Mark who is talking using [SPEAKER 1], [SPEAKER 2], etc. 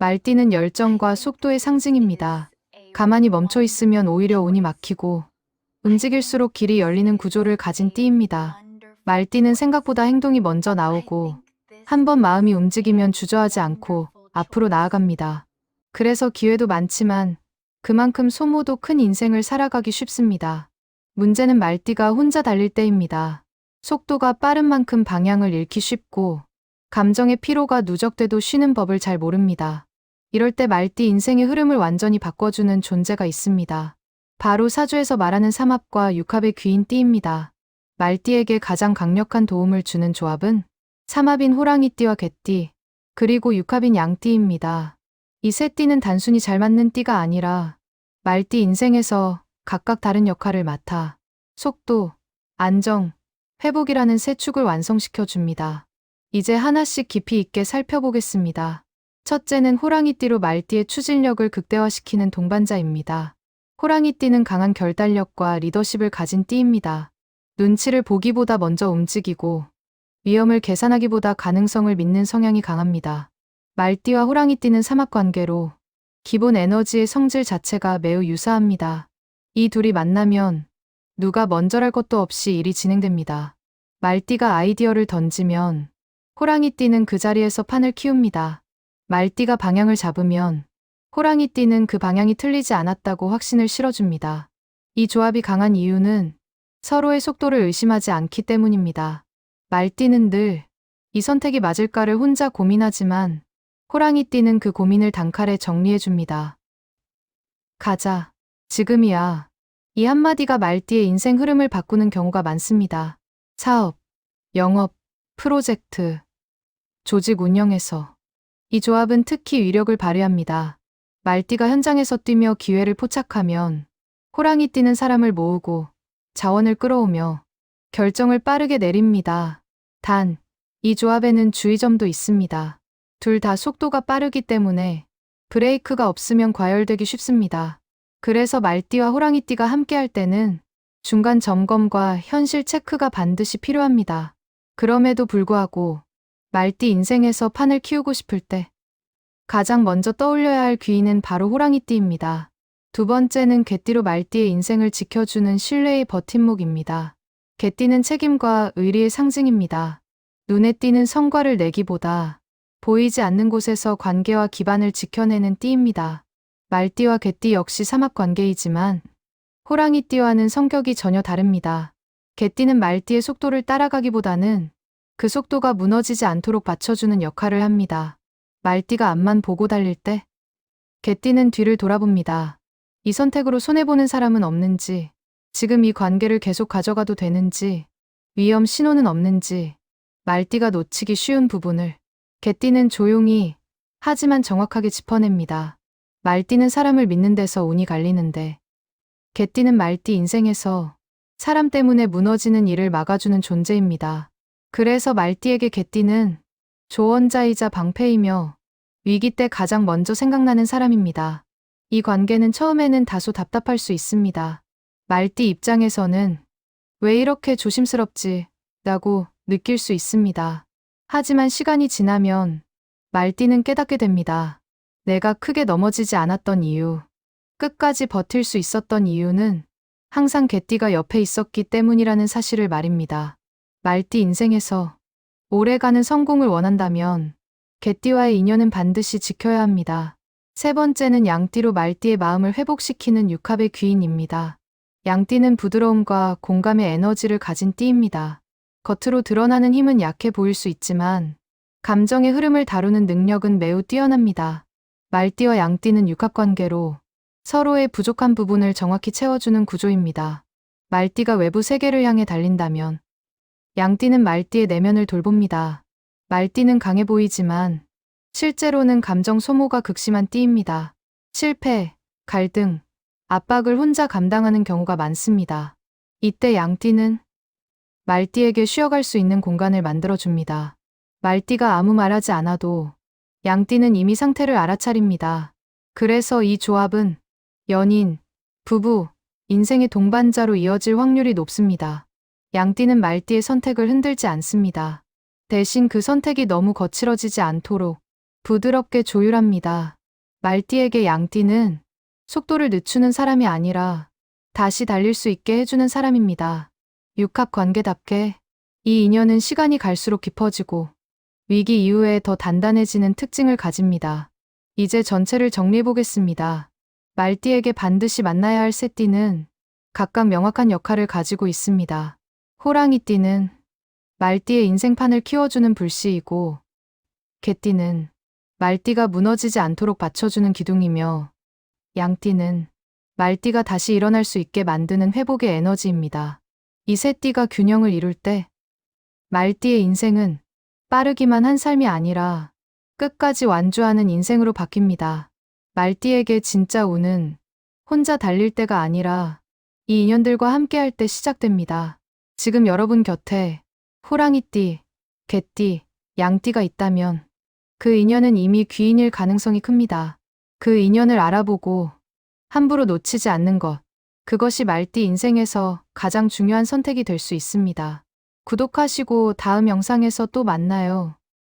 [SPEAKER 1] 말띠는 열정과 속도의 상징입니다. 가만히 멈춰 있으면 오히려 운이 막히고 움직일수록 길이 열리는 구조를 가진 띠입니다. 말띠는 생각보다 행동이 먼저 나오고 한 번 마음이 움직이면 주저하지 않고 앞으로 나아갑니다. 그래서 기회도 많지만 그만큼 소모도 큰 인생을 살아가기 쉽습니다. 문제는 말띠가 혼자 달릴 때입니다. 속도가 빠른 만큼 방향을 잃기 쉽고 감정의 피로가 누적돼도 쉬는 법을 잘 모릅니다. 이럴 때 말띠 인생의 흐름을 완전히 바꿔주는 존재가 있습니다. 바로 사주에서 말하는 삼합과 육합의 귀인 띠입니다. 말띠에게 가장 강력한 도움을 주는 조합은 삼합인 호랑이띠와 개띠, 그리고 육합인 양띠입니다. 이 세 띠는 단순히 잘 맞는 띠가 아니라 말띠 인생에서 각각 다른 역할을 맡아 속도, 안정, 회복이라는 세 축을 완성시켜 줍니다. 이제 하나씩 깊이 있게 살펴보겠습니다. 첫째는 호랑이띠로 말띠의 추진력을 극대화시키는 동반자입니다. 호랑이띠는 강한 결단력과 리더십을 가진 띠입니다. 눈치를 보기보다 먼저 움직이고 위험을 계산하기보다 가능성을 믿는 성향이 강합니다. 말띠와 호랑이띠는 삼합관계로 기본 에너지의 성질 자체가 매우 유사합니다. 이 둘이 만나면 누가 먼저랄 것도 없이 일이 진행됩니다. 말띠가 아이디어를 던지면 호랑이띠는 그 자리에서 판을 키웁니다. 말띠가 방향을 잡으면 호랑이 띠는 그 방향이 틀리지 않았다고 확신을 실어줍니다. 이 조합이 강한 이유는 서로의 속도를 의심하지 않기 때문입니다. 말띠는 늘 이 선택이 맞을까를 혼자 고민하지만 호랑이 띠는 그 고민을 단칼에 정리해줍니다. 가자. 지금이야. 이 한마디가 말띠의 인생 흐름을 바꾸는 경우가 많습니다. 사업, 영업, 프로젝트, 조직 운영에서. 이 조합은 특히 위력을 발휘합니다. 말띠가 현장에서 뛰며 기회를 포착하면 호랑이띠는 사람을 모으고 자원을 끌어오며 결정을 빠르게 내립니다. 단, 이 조합에는 주의점도 있습니다. 둘 다 속도가 빠르기 때문에 브레이크가 없으면 과열되기 쉽습니다. 그래서 말띠와 호랑이띠가 함께할 때는 중간 점검과 현실 체크가 반드시 필요합니다. 그럼에도 불구하고 말띠 인생에서 판을 키우고 싶을 때 가장 먼저 떠올려야 할 귀인은 바로 호랑이띠입니다. 두 번째는 개띠로 말띠의 인생을 지켜주는 신뢰의 버팀목입니다. 개띠는 책임과 의리의 상징입니다. 눈에 띄는 성과를 내기보다 보이지 않는 곳에서 관계와 기반을 지켜내는 띠입니다. 말띠와 개띠 역시 삼합관계이지만 호랑이띠와는 성격이 전혀 다릅니다. 개띠는 말띠의 속도를 따라가기보다는 그 속도가 무너지지 않도록 받쳐주는 역할을 합니다. 말띠가 앞만 보고 달릴 때 개띠는 뒤를 돌아봅니다. 이 선택으로 손해보는 사람은 없는지, 지금 이 관계를 계속 가져가도 되는지, 위험 신호는 없는지, 말띠가 놓치기 쉬운 부분을 개띠는 조용히 하지만 정확하게 짚어냅니다. 말띠는 사람을 믿는 데서 운이 갈리는데 개띠는 말띠 인생에서 사람 때문에 무너지는 일을 막아주는 존재입니다. 그래서 말띠에게 개띠는 조언자이자 방패이며 위기 때 가장 먼저 생각나는 사람입니다. 이 관계는 처음에는 다소 답답할 수 있습니다. 말띠 입장에서는 왜 이렇게 조심스럽지? 라고 느낄 수 있습니다. 하지만 시간이 지나면 말띠는 깨닫게 됩니다. 내가 크게 넘어지지 않았던 이유, 끝까지 버틸 수 있었던 이유는 항상 개띠가 옆에 있었기 때문이라는 사실을 말입니다. 말띠 인생에서 오래가는 성공을 원한다면 개띠와의 인연은 반드시 지켜야 합니다. 세 번째는 양띠로 말띠의 마음을 회복시키는 육합의 귀인입니다. 양띠는 부드러움과 공감의 에너지를 가진 띠입니다. 겉으로 드러나는 힘은 약해 보일 수 있지만 감정의 흐름을 다루는 능력은 매우 뛰어납니다. 말띠와 양띠는 육합관계로 서로의 부족한 부분을 정확히 채워주는 구조입니다. 말띠가 외부 세계를 향해 달린다면 양띠는 말띠의 내면을 돌봅니다. 말띠는 강해 보이지만 실제로는 감정 소모가 극심한 띠입니다. 실패, 갈등, 압박을 혼자 감당하는 경우가 많습니다. 이때 양띠는 말띠에게 쉬어갈 수 있는 공간을 만들어줍니다. 말띠가 아무 말하지 않아도 양띠는 이미 상태를 알아차립니다. 그래서 이 조합은 연인, 부부, 인생의 동반자로 이어질 확률이 높습니다. 양띠는 말띠의 선택을 흔들지 않습니다. 대신 그 선택이 너무 거칠어지지 않도록 부드럽게 조율합니다. 말띠에게 양띠는 속도를 늦추는 사람이 아니라 다시 달릴 수 있게 해주는 사람입니다. 육합 관계답게 이 인연은 시간이 갈수록 깊어지고 위기 이후에 더 단단해지는 특징을 가집니다. 이제 전체를 정리해 보겠습니다. 말띠에게 반드시 만나야 할 새띠는 각각 명확한 역할을 가지고 있습니다. 호랑이띠는 말띠의 인생판을 키워주는 불씨이고 개띠는 말띠가 무너지지 않도록 받쳐주는 기둥이며 양띠는 말띠가 다시 일어날 수 있게 만드는 회복의 에너지입니다. 이 세 띠가 균형을 이룰 때 말띠의 인생은 빠르기만 한 삶이 아니라 끝까지 완주하는 인생으로 바뀝니다. 말띠에게 진짜 운은 혼자 달릴 때가 아니라 이 인연들과 함께할 때 시작됩니다. 지금 여러분 곁에 호랑이띠, 개띠, 양띠가 있다면 그 인연은 이미 귀인일 가능성이 큽니다. 그 인연을 알아보고 함부로 놓치지 않는 것. 그것이 말띠 인생에서 가장 중요한 선택이 될 수 있습니다. 구독하시고 다음 영상에서 또 만나요.